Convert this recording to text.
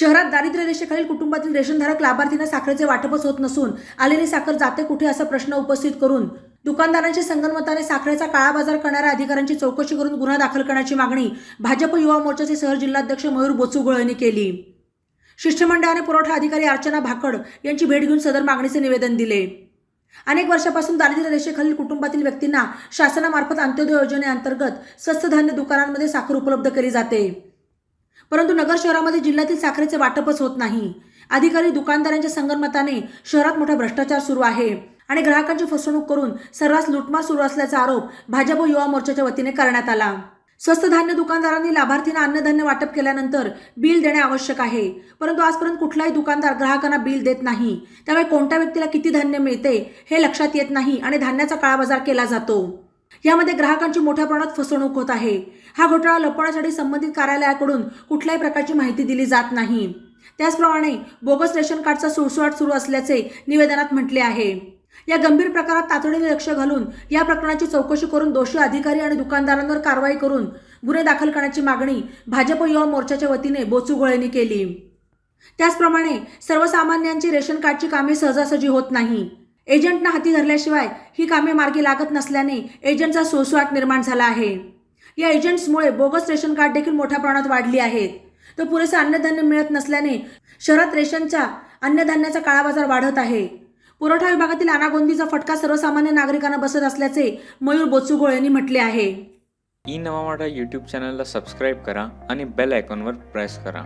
शहरात दारिद्र्य रेषेखालील कुटुंबातील रेशनधारक लाभार्थींना साखरेचे वाटपच होत नसून आलेली साखर जाते कुठे असा प्रश्न उपस्थित करून दुकानदारांची संगनमताने साखरेचा काळा बाजार करणाऱ्या अधिकाऱ्यांची चौकशी करून गुन्हा दाखल करण्याची मागणी भाजप युवा मोर्चाचे शहर जिल्हाध्यक्ष मयूर बोचुगोळ यांनी केली. शिष्टमंडळाने पुरवठा अधिकारी अर्चना भाकड यांची भेट घेऊन सदर मागणीचे निवेदन दिले. अनेक वर्षापासून दारिद्र्य रेषेखालील कुटुंबातील व्यक्तींना शासनामार्फत अंत्योदय योजनेअंतर्गत स्वस्त धान्य दुकानांमध्ये साखर उपलब्ध केली जाते. परंतु नगर शहरामध्ये जिल्ह्यातील साखरेचे वाटपच होत नाही. अधिकारी दुकानदारांच्या संगनमताने शहरात मोठा भ्रष्टाचार सुरू आहे आणि ग्राहकांची फसवणूक करून सर्रास लुटमार सुरू असल्याचा आरोप भाजप युवा मोर्चाच्या वतीने करण्यात आला. स्वस्त धान्य दुकानदारांनी लाभार्थींना अन्नधान्य वाटप केल्यानंतर बिल देणे आवश्यक आहे. परंतु आजपर्यंत कुठलाही दुकानदार ग्राहकांना बिल देत नाही. त्यामुळे कोणत्या व्यक्तीला किती धान्य मिळते हे लक्षात येत नाही आणि धान्याचा काळाबाजार केला जातो. यामध्ये ग्राहकांची मोठ्या प्रमाणात फसवणूक होत आहे. हा घोटाळा लपवण्यासाठी संबंधित कार्यालयाकडून कुठल्याही प्रकारची माहिती दिली जात नाही. त्याचप्रमाणे बोगस रेशन कार्डचा सुळसुळाट सुरू असल्याचे निवेदनात म्हटले आहे. या गंभीर प्रकारात तातडीने लक्ष घालून या प्रकरणाची चौकशी करून दोषी अधिकारी आणि दुकानदारांवर कारवाई करून गुन्हे दाखल करण्याची मागणी भाजप युवा मोर्चाच्या वतीने बोचुगोळेंनी केली. त्याचप्रमाणे सर्वसामान्यांची रेशन कार्डची कामे सहजासहजी होत नाही. एजंटनं हाती धरल्याशिवाय ही कामे मार्गी लागत नसल्याने एजंटचा सोसवाट निर्माण झाला आहे. या एजंट्समुळे बोगस रेशन कार्ड देखील मोठ्या प्रमाणात वाढली आहेत. तर पुरेसे अन्नधान्य मिळत नसल्याने शहरात रेशनच्या अन्नधान्याचा काळाबाजार वाढत आहे. पुरवठा विभागातील अनागोंदीचा फटका सर्वसामान्य नागरिकांना बसत असल्याचे मयूर बोचुगोळ यांनी म्हटले आहे. ई नवा मराठा यूट्यूब चॅनलला सबस्क्राईब करा आणि बेल आयकॉनवर प्रेस करा.